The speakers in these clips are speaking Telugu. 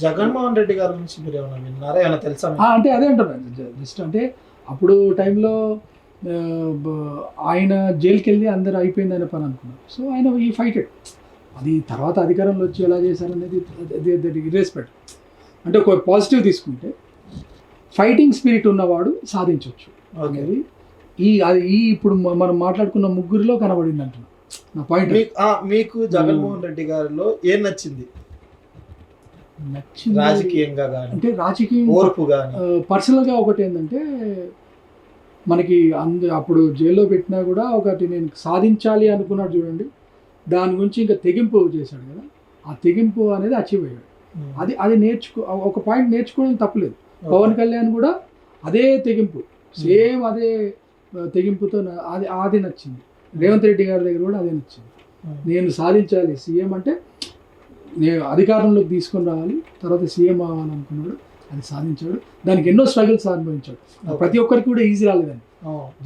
జగన్మోహన్ రెడ్డి గారి గురించి మీరు ఏమైనా విన్నారా? ఏమైనా తెలుసా అంటే అదే అంటున్నాను జ- జస్ట్ అంటే అప్పుడు టైంలో ఆయన జైలుకి వెళ్ళి అందరు అయిపోయింది అనే పని అనుకున్నారు సో ఆయన ఈ ఫైటెడ్ అది తర్వాత అధికారంలో వచ్చి ఎలా చేశారనేది ఇర్రెస్పెక్ట్ అంటే ఒక పాజిటివ్ తీసుకుంటే ఫైటింగ్ స్పిరిట్ ఉన్నవాడు సాధించవచ్చు అనేది ఈ అది ఈ ఇప్పుడు మనం మాట్లాడుకున్న ముగ్గురిలో కనబడింది అంటున్నా. నా పాయింట్ మీకు జగన్మోహన్ రెడ్డి గారిలో ఏం నచ్చింది? రాజకీయంగా గాని అంటే రాజకీయం ఓర్పు పర్సనల్గా ఒకటి ఏంటంటే మనకి అందు అప్పుడు జైల్లో పెట్టినా కూడా ఒకటి నేను సాధించాలి అనుకున్నాడు చూడండి. దాని గురించి ఇంకా తెగింపు చేశాడు కదా. ఆ తెగింపు అనేది అచీవ్ అయ్యాడు. అది అది నేర్చుకో ఒక పాయింట్ నేర్చుకోవడం తప్పలేదు. పవన్ కళ్యాణ్ కూడా అదే తెగింపు. సేమ్ అదే తెగింపుతో అది అది నచ్చింది. రేవంత్ రెడ్డి గారి దగ్గర కూడా అదే నచ్చింది. నేను సాధించాలి. సీఎం అంటే అధికారంలోకి తీసుకొని రావాలి. తర్వాత సీఎం అవ్వాలనుకున్నాడు అది సాధించాడు. దానికి ఎన్నో స్ట్రగుల్స్ అనుభవించాడు. ప్రతి ఒక్కరికి కూడా ఈజీ రాలేదండి.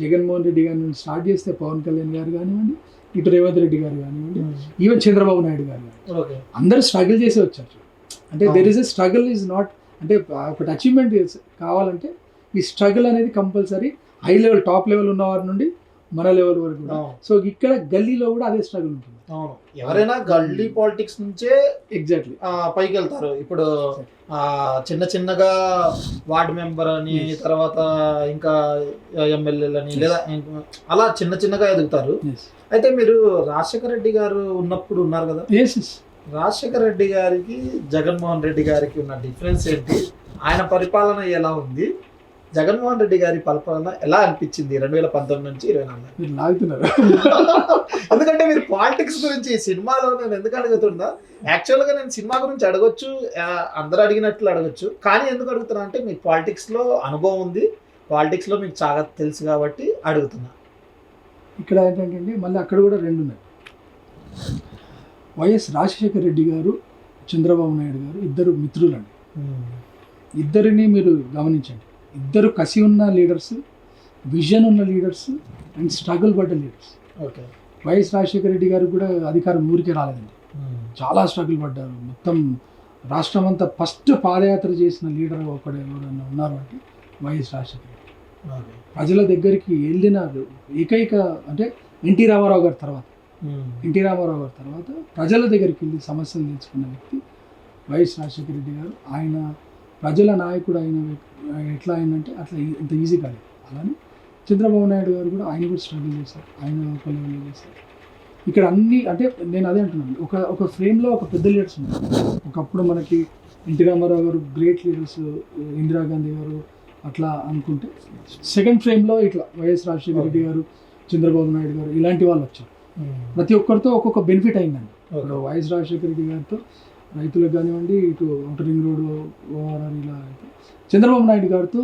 జగన్మోహన్ రెడ్డి గారి నుండి స్టార్ట్ చేస్తే పవన్ కళ్యాణ్ గారు కానివ్వండి ఇటు రేవంత్ రెడ్డి గారు కానివ్వండి. ఈవెన్ చంద్రబాబు నాయుడు గారు కానివ్వండి. ఓకే. అందరూ స్ట్రగుల్ చేసి వచ్చారు అంటే there is a struggle is not అంటే ఒకటి అచీవ్మెంట్ కావాలంటే ఈ స్ట్రగుల్ అనేది compulsory high level top level ఉన్న వారి నుండి మన లెవెల్ వరకు కూడా. సో ఇక్కడ గల్లీలో కూడా అదే స్ట్రగుల్ ఉంటుంది. అవును. ఎవరైనా గల్లీ పాలిటిక్స్ నుంచే ఎగ్జాక్ట్లీ పైకి వెళ్తారు ఇప్పుడు చిన్న చిన్నగా వార్డ్ మెంబర్ అని. తర్వాత ఇంకా ఎమ్మెల్యేలు అని లేదా అలా చిన్న చిన్నగా ఎదుగుతారు. అయితే మీరు రాజశేఖర రెడ్డి గారు ఉన్నప్పుడు ఉన్నారు కదా? రాజశేఖర రెడ్డి గారికి జగన్మోహన్ రెడ్డి గారికి ఉన్న డిఫరెన్స్ ఏంటి? ఆయన పరిపాలన ఎలా ఉంది? జగన్మోహన్ రెడ్డి గారి పరిపాలన ఎలా అనిపించింది రెండు వేల పంతొమ్మిది నుంచి ఇరవై నాలుగు? మీరు లాగుతున్నారు. ఎందుకంటే మీరు పాలిటిక్స్ గురించి సినిమాలో నేను ఎందుకు అడుగుతున్నా? యాక్చువల్గా నేను సినిమా గురించి అడగొచ్చు అందరూ అడిగినట్లు అడగొచ్చు. కానీ ఎందుకు అడుగుతున్నా అంటే మీకు పాలిటిక్స్లో అనుభవం ఉంది. పాలిటిక్స్లో మీకు చాలా తెలుసు కాబట్టి అడుగుతున్నా. ఇక్కడ ఏంటంటే మళ్ళీ అక్కడ కూడా రెండు ఉన్నాయి. వైఎస్ రాజశేఖర రెడ్డి గారు చంద్రబాబు నాయుడు గారు ఇద్దరు మిత్రులండి. ఇద్దరిని మీరు గమనించండి. ఇద్దరు కసి ఉన్న లీడర్స్ విజన్ ఉన్న లీడర్స్ అండ్ స్ట్రగుల్ పడ్డ leaders. Okay. YS Rajasekhara Reddy గారికి కూడా అధికారం ఊరికే రాలేదండి. చాలా స్ట్రగుల్ పడ్డారు. మొత్తం రాష్ట్రం అంతా ఫస్ట్ పాదయాత్ర చేసిన లీడర్ ఒకడు ఎవరైనా ఉన్నారు అంటే వైఎస్ రాజశేఖర రెడ్డి. ప్రజల దగ్గరికి వెళ్ళిన ఏకైక అంటే ఎన్టీ రామారావు గారి తర్వాత. ఎన్టీ రామారావు గారి తర్వాత ప్రజల దగ్గరికి వెళ్ళి సమస్యలు తెలుసుకున్న వ్యక్తి వైఎస్ రాజశేఖర రెడ్డి గారు. ఆయన ప్రజల నాయకుడు అయిన ఎట్లా అయిందంటే అట్లా ఇంత ఈజీ కాలేదు. అలానే చంద్రబాబు నాయుడు గారు కూడా ఆయన కూడా స్ట్రగుల్ చేశారు. ఆయన ఒక లెవెల్లో చేశారు. ఇక్కడ అన్ని అంటే నేను అదే అంటున్నాను. ఒక ఒక ఫ్రేమ్లో ఒక పెద్ద లీడర్స్ ఉన్నారు. ఒకప్పుడు మనకి ఎన్టీ రామారావు గారు గ్రేట్ లీడర్స్ ఇందిరాగాంధీ గారు అట్లా అనుకుంటే సెకండ్ ఫ్రేమ్లో ఇట్లా వైఎస్ రాజశేఖర రెడ్డి గారు చంద్రబాబు నాయుడు గారు ఇలాంటి వాళ్ళు వచ్చారు. ప్రతి ఒక్కరితో ఒక్కొక్క బెనిఫిట్ అయిందండి. వైఎస్ రాజశేఖర రెడ్డి గారితో రైతులకు కానివ్వండి ఇటు అవుటర్ రింగ్ రోడ్ ఓఆర్ఆర్ ఇలా చంద్రబాబు నాయుడు గారితో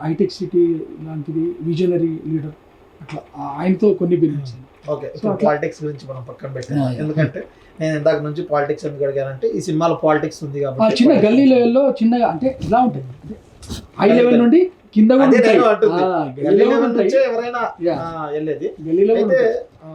హైటెక్ సిటీ లాంటిది విజనరీ లీడర్ అట్లా ఆయనతో కొన్ని బెనిఫిట్స్ ఓకే So ఇప్పుడు అట్లా- పాలిటిక్స్ గురించి మనం పక్కన పెట్టాం. ఎందుకంటే నేను ఇందాక నుంచి పాలిటిక్స్ ఎందుకు అడిగానంటే ఈ సినిమాలో పాలిటిక్స్ ఉంది కాబట్టి చిన్న గల్లీ. లెవెల్లో చిన్నగా అంటే ఇలా ఉంటుంది. హై లెవెల్ నుండి కింద ఎవరైనా వెళ్ళేది. గల్లీలో కూడా అయితే ఉంటాయి.